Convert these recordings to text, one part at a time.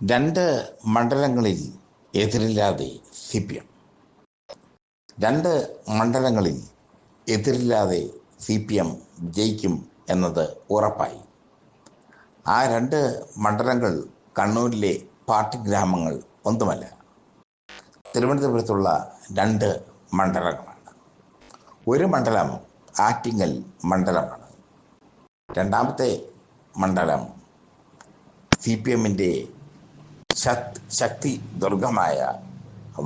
രണ്ട് മണ്ഡലങ്ങളിൽ എതിരില്ലാതെ സി പി എം. രണ്ട് മണ്ഡലങ്ങളിൽ എതിരില്ലാതെ സി പി എം ജയിക്കും എന്നത് ഉറപ്പായി. ആ രണ്ട് മണ്ഡലങ്ങൾ കണ്ണൂരിലെ പാർട്ടി ഗ്രാമങ്ങൾ ഒന്നുമല്ല തിരുവനന്തപുരത്തുള്ള രണ്ട് മണ്ഡലങ്ങളാണ്. ഒരു മണ്ഡലം ആറ്റിങ്ങൽ മണ്ഡലമാണ്. രണ്ടാമത്തെ മണ്ഡലം സി പി എമ്മിന്റെ ശക്തി ദുർഗമായ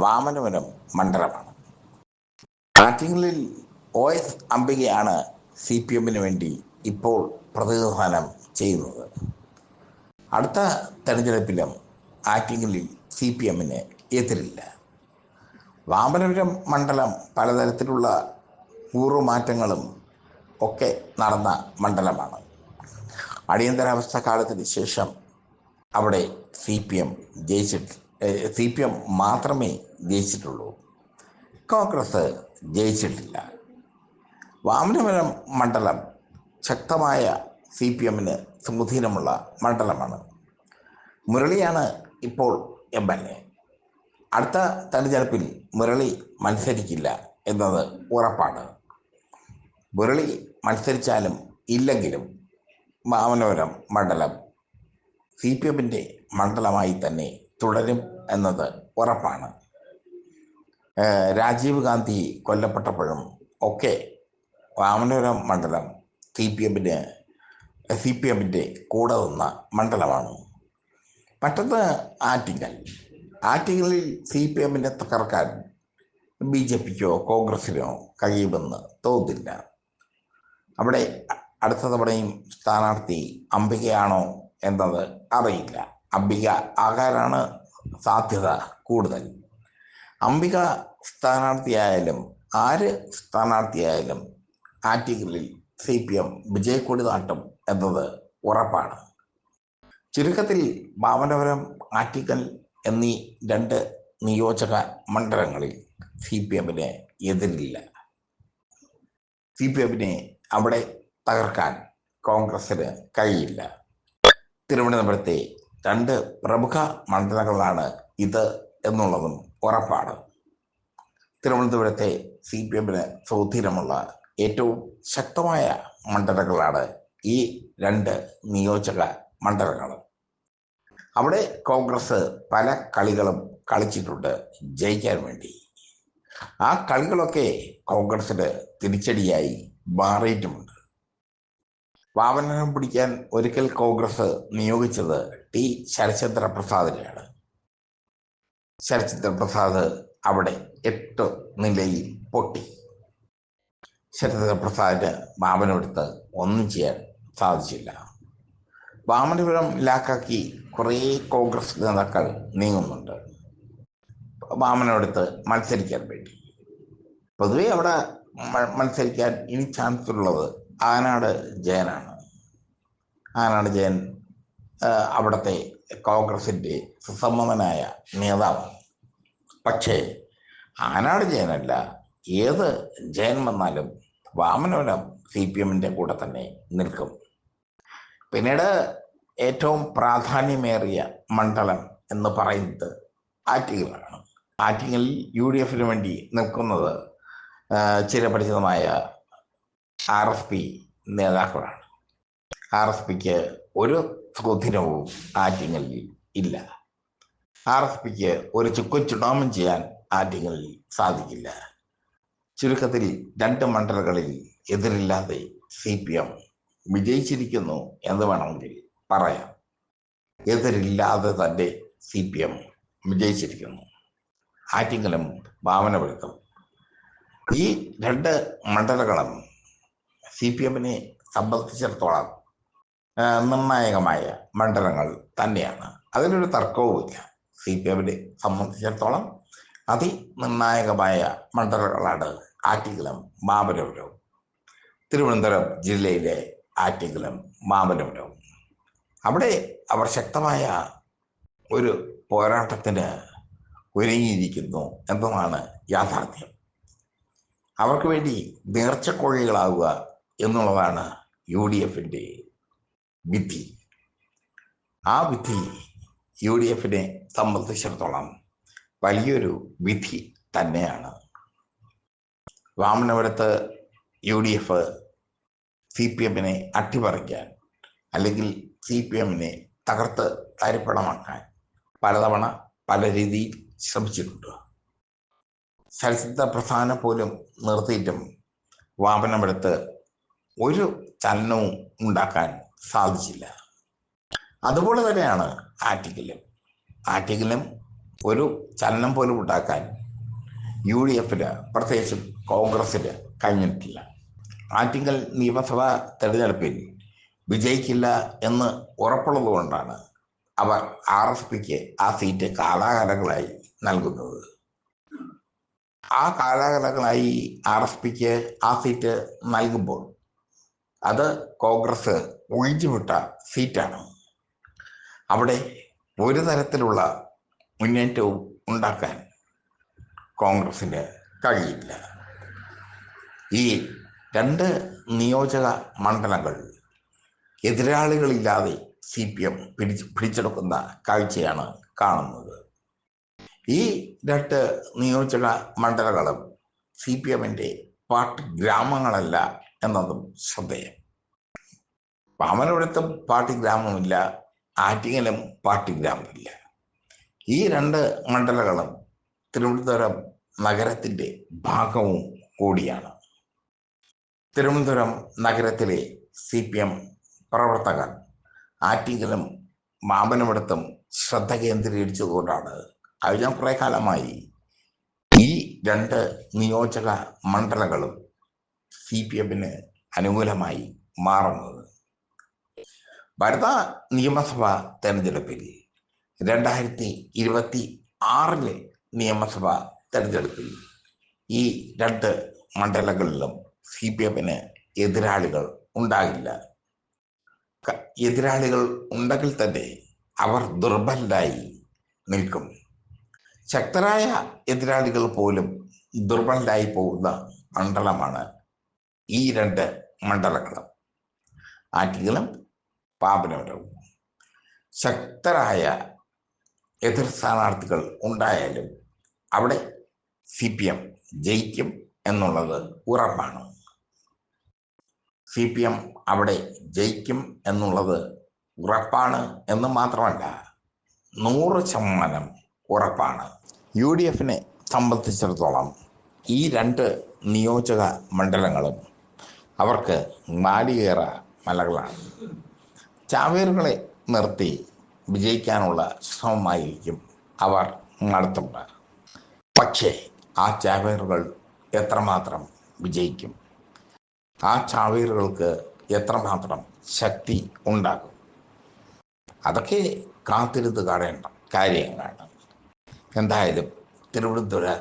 വാമനപുരം മണ്ഡലമാണ്. ആറ്റിങ്ങളിൽ ഒ എസ് അംബികയാണ് സി പി എമ്മിന് വേണ്ടി ഇപ്പോൾ പ്രതിനിധാനം ചെയ്യുന്നത്. അടുത്ത തെരഞ്ഞെടുപ്പിലും ആറ്റിങ്ങളിൽ സി പി എമ്മിന് എതിരില്ല. വാമനപുരം മണ്ഡലം പലതരത്തിലുള്ള കൂറുമാറ്റങ്ങളും ഒക്കെ നടന്ന മണ്ഡലമാണ്. അടിയന്തരാവസ്ഥ കാലത്തിന് ശേഷം അവിടെ സി പി എം ജയിച്ചിട്ട് സി പി എം മാത്രമേ ജയിച്ചിട്ടുള്ളൂ. കോൺഗ്രസ് ജയിച്ചിട്ടില്ല. വാമനപുരം മണ്ഡലം ശക്തമായ സി പി എമ്മിന് സ്വാധീനമുള്ള മണ്ഡലമാണ്. മുരളിയാണ് ഇപ്പോൾ എം എൽ എ. അടുത്ത തെരഞ്ഞെടുപ്പിൽ മുരളി മത്സരിക്കില്ല എന്നത് ഉറപ്പാണ്. മുരളി മത്സരിച്ചാലും ഇല്ലെങ്കിലും വാമനപുരം മണ്ഡലം സി പി എമ്മിന്റെ മണ്ഡലമായി തന്നെ തുടരും എന്നത് ഉറപ്പാണ്. രാജീവ് ഗാന്ധി കൊല്ലപ്പെട്ടപ്പോഴും ഒക്കെ വാമനപുരം മണ്ഡലം സി പി എമ്മിന് സി പി എമ്മിന്റെ കൂടെ നിന്ന മണ്ഡലമാണ്. മറ്റൊന്ന് ആറ്റിങ്ങൽ. ആറ്റിങ്ങലിൽ സി പി എമ്മിനെ തകർക്കാൻ ബി ജെ പിക്കോ കോൺഗ്രസിനോ കഴിയുമെന്ന് തോന്നില്ല അവിടെ അടുത്ത തവണയും സ്ഥാനാർത്ഥി അംബികയാണോ എന്നത് അറിയില്ല. അംബിക ആകാനാണ് സാധ്യത കൂടുതൽ. അംബിക സ്ഥാനാർത്ഥിയായാലും ആര് സ്ഥാനാർത്ഥിയായാലും ആറ്റിക്കലിൽ സി പി എം വിജയക്കൊടി നാട്ടും എന്നത് ഉറപ്പാണ്. ചുരുക്കത്തിൽ ഭാവനപുരം ആറ്റിക്കൽ എന്നീ രണ്ട് നിയോജക മണ്ഡലങ്ങളിൽ സി പി എമ്മിന് എതിരില്ല. സി പി എമ്മിനെ അവിടെ തകർക്കാൻ കോൺഗ്രസ്സിന് കഴിയില്ല. തിരുവനന്തപുരത്തെ രണ്ട് പ്രമുഖ മണ്ഡലങ്ങളാണ് ഇത് എന്നുള്ളതും ഉറപ്പാണ്. തിരുവനന്തപുരത്തെ സി പി എമ്മിന് സ്വാധീനമുള്ള ഏറ്റവും ശക്തമായ മണ്ഡലങ്ങളാണ് ഈ രണ്ട് നിയോജക മണ്ഡലങ്ങൾ അവിടെ കോൺഗ്രസ് പല കളികളും കളിച്ചിട്ടുണ്ട് ജയിക്കാൻ വേണ്ടി. ആ കളികളൊക്കെ കോൺഗ്രസിന് തിരിച്ചടിയായി മാറിയിട്ടുമുണ്ട്. വാമനം പിടിക്കാൻ ഒരിക്കൽ കോൺഗ്രസ് നിയോഗിച്ചത് ടി ശരചന്ദ്ര പ്രസാദിനെയാണ്. ശരചന്ദ്ര പ്രസാദ് അവിടെ എട്ട് നിലയിൽ പൊട്ടി. ശരചന്ദ്ര പ്രസാദിന് വാമനമെടുത്ത് ഒന്നും ചെയ്യാൻ സാധിച്ചില്ല. വാമനപുരം ലാക്കാക്കി കുറേ കോൺഗ്രസ് നേതാക്കൾ നീങ്ങുന്നുണ്ട്. വാമനമെടുത്ത് മത്സരിക്കാൻ വേണ്ടി. പൊതുവെ അവിടെ മത്സരിക്കാൻ ഇനി ചാൻസ് ഉള്ളത് ആനാട് ജയനാണ്. ആനാട് ജയൻ അവിടുത്തെ കോൺഗ്രസിന്റെ സുസമ്മതനായ നേതാവ് പക്ഷേ ആനാട് ജയനല്ല ഏത് ജയൻ വന്നാലും വാമനപുരം സി പി എമ്മിന്റെ കൂടെ തന്നെ നിൽക്കും. പിന്നീട് ഏറ്റവും പ്രാധാന്യമേറിയ മണ്ഡലം എന്ന് പറയുന്നത് ആറ്റിങ്ങലാണ്. ആറ്റിങ്ങലിൽ യു ഡി എഫിന് വേണ്ടി നിൽക്കുന്നത് ചിരപരിചിതമായ ആർ എസ് പി നേതാക്കളാണ്. ആർ എസ് പിക്ക് ഒരു സ്വാധീനവും ആറ്റിങ്ങളിൽ ഇല്ല. ആർ എസ് പിക്ക് ഒരു ചുക്കും ചുടാമം ചെയ്യാൻ ആറ്റിങ്ങളിൽ സാധിക്കില്ല. ചുരുക്കത്തിൽ രണ്ട് മണ്ഡലങ്ങളിൽ എതിരില്ലാതെ സി പി എം വിജയിച്ചിരിക്കുന്നു എന്ന് വേണമെങ്കിൽ പറയാം. എതിരില്ലാതെ തന്നെ സി പി എം വിജയിച്ചിരിക്കുന്നു. ആറ്റിങ്ങലും ഭാവനപുരത്തും ഈ രണ്ട് മണ്ഡലങ്ങളും സി പി എമ്മിനെ സംബന്ധിച്ചിടത്തോളം നിർണായകമായ മണ്ഡലങ്ങൾ തന്നെയാണ്. അതിനൊരു തർക്കവുമില്ല സി പി എമ്മിനെ സംബന്ധിച്ചിടത്തോളം അതിനിർണായകമായ മണ്ഡലങ്ങളാണ് ആറ്റിങ്ങലും മാമനപുരവും തിരുവനന്തപുരം ജില്ലയിലെ ആറ്റിങ്ങലും മാമനപുരവും അവിടെ അവർ ശക്തമായ ഒരു പോരാട്ടത്തിന് ഒരുങ്ങിയിരിക്കുന്നു എന്നതാണ് യാഥാർത്ഥ്യം. അവർക്ക് വേണ്ടി നേർച്ചക്കോഴികളാവുക എന്നുള്ളതാണ് യു ഡി എഫിന്റെ വിധി. ആ വിധി യു ഡി എഫിനെ സംബന്ധിച്ചിടത്തോളം വലിയൊരു വിധി തന്നെയാണ്. വാമനപുരത്ത് U D F C P എമ്മിനെ അട്ടിമറിക്കാൻ അല്ലെങ്കിൽ സി പി എമ്മിനെ തകർത്ത് തരിപ്പണമാക്കാൻ പലതവണ പല രീതിയിൽ ശ്രമിച്ചിട്ടുണ്ട്. ചലച്ചിത്ര പ്രസ്ഥാനം പോലും നിർത്തിയിട്ടും വാമനപുരത്ത് ഒരു ചലനവും ഉണ്ടാക്കാൻ സാധിച്ചില്ല. അതുപോലെ തന്നെയാണ് ആറ്റിക്കലും ആറ്റിക്കലും ഒരു ചലനം പോലും ഉണ്ടാക്കാൻ യു ഡി എഫിന് പ്രത്യേകിച്ചും കോൺഗ്രസിന് കഴിഞ്ഞിട്ടില്ല. ആറ്റിങ്ങൽ നിയമസഭാ തെരഞ്ഞെടുപ്പിൽ വിജയിക്കില്ല എന്ന് ഉറപ്പുള്ളതുകൊണ്ടാണ് അവർ ആർ എസ് പിക്ക് ആ സീറ്റ് കാലാകാലങ്ങളായി നൽകുന്നത്. ആ കാലാകാലങ്ങളായി ആർ എസ് പിക്ക് ആ സീറ്റ് നൽകുമ്പോൾ അത് കോൺഗ്രസ് ഒഴിഞ്ഞുവിട്ട സീറ്റാണ്. അവിടെ ഒരു തരത്തിലുള്ള മുന്നേറ്റവും ഉണ്ടാക്കാൻ കോൺഗ്രസ്സിന് കഴിയില്ല. ഈ രണ്ട് നിയോജക മണ്ഡലങ്ങൾ എതിരാളികളില്ലാതെ സി പി എം പിടിച്ച് പിടിച്ചെടുക്കുന്ന കാഴ്ചയാണ് കാണുന്നത്. ഈ രണ്ട് നിയോജക മണ്ഡലങ്ങളും സി പി എമ്മിന്റെ പാർട്ടി ഗ്രാമങ്ങളല്ല എന്നതും ശ്രദ്ധേയം. പാമരപുരത്തും പാർട്ടി ഗ്രാമമില്ല ആറ്റിങ്ങലും പാർട്ടി ഗ്രാമമില്ല ഈ രണ്ട് മണ്ഡലങ്ങളും തിരുവനന്തപുരം നഗരത്തിന്റെ ഭാഗവും കൂടിയാണ്. തിരുവനന്തപുരം നഗരത്തിലെ സി പി എം പ്രവർത്തകർ ആറ്റിങ്ങലും മാമ്പനമിടത്തും ശ്രദ്ധ കേന്ദ്രീകരിച്ചതുകൊണ്ടാണ് കഴിഞ്ഞ കുറേ കാലമായി ഈ രണ്ട് നിയോജക മണ്ഡലങ്ങളും സി പി എമ്മിന് അനുകൂലമായി മാറുന്നത്. വരുന്ന നിയമസഭാ തെരഞ്ഞെടുപ്പിൽ രണ്ടായിരത്തി ഇരുപത്തി ആറിലെ നിയമസഭാ തെരഞ്ഞെടുപ്പിൽ ഈ രണ്ട് മണ്ഡലങ്ങളിലും സി പി എമ്മിന് എതിരാളികൾ ഉണ്ടാകില്ല. എതിരാളികൾ ഉണ്ടെങ്കിൽ തന്നെ അവർ ദുർബലരായി നിൽക്കും. ശക്തരായ എതിരാളികൾ പോലും ദുർബലരായി പോകുന്ന മണ്ഡലമാണ് ഈ രണ്ട് മണ്ഡലങ്ങളും ആറ്റിങ്ങലും പാപനവരവും ശക്തരായ എതിർ സ്ഥാനാർത്ഥികൾ ഉണ്ടായാലും അവിടെ സി പി എം ജയിക്കും എന്നുള്ളത് ഉറപ്പാണ്. സി പി എം അവിടെ ജയിക്കും എന്നുള്ളത് ഉറപ്പാണ് എന്ന് മാത്രമല്ല നൂറ് ശതമാനം ഉറപ്പാണ്. യു ഡി എഫിനെ സംബന്ധിച്ചിടത്തോളം ഈ രണ്ട് നിയോജക മണ്ഡലങ്ങളും അവർക്ക് നാളികേറ മലകളാണ്. ചാവേറുകളെ നിർത്തി വിജയിക്കാനുള്ള ശ്രമമായിരിക്കും അവർ നടത്തുന്നത്. പക്ഷേ ആ ചാവേറുകൾ എത്രമാത്രം വിജയിക്കും? ആ ചാവേറുകൾക്ക് എത്രമാത്രം ശക്തി ഉണ്ടാകും? അതൊക്കെ കാത്തിരുന്ന് കാണേണ്ട കാര്യങ്ങളാണ്. എന്തായാലും തിരുവനന്തപുരം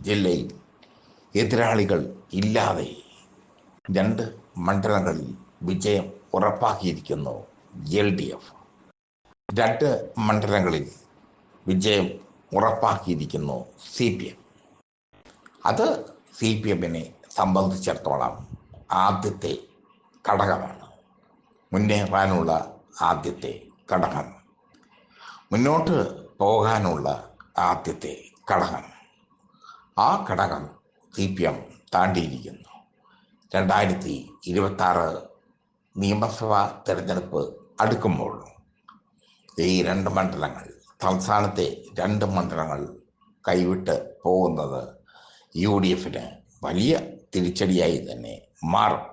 ജില്ലയിൽ എതിരാളികൾ ഇല്ലാതെ രണ്ട് മണ്ഡലങ്ങളിൽ വിജയം ഉറപ്പാക്കിയിരിക്കുന്നു. L D F. രണ്ട് മണ്ഡലങ്ങളിൽ വിജയം ഉറപ്പാക്കിയിരിക്കുന്നു സി പി എം. അത് സി പി എമ്മിനെ സംബന്ധിച്ചിടത്തോളം ആദ്യത്തെ ഘടകമാണ്. മുന്നേറാനുള്ള ആദ്യത്തെ ഘടകം. മുന്നോട്ട് പോകാനുള്ള ആദ്യത്തെ ഘടകം. ആ ഘടകം സി പി എം താണ്ടിയിരിക്കുന്നു. രണ്ടായിരത്തി ഇരുപത്തി ആറ് നിയമസഭാ തെരഞ്ഞെടുപ്പ് അടുക്കുമ്പോൾ ഈ രണ്ട് മണ്ഡലങ്ങൾ സംസ്ഥാനത്തെ രണ്ട് മണ്ഡലങ്ങൾ കൈവിട്ട് പോകുന്നത് യു ഡി എഫിന് വലിയ തിരിച്ചടിയായി തന്നെ മാറും.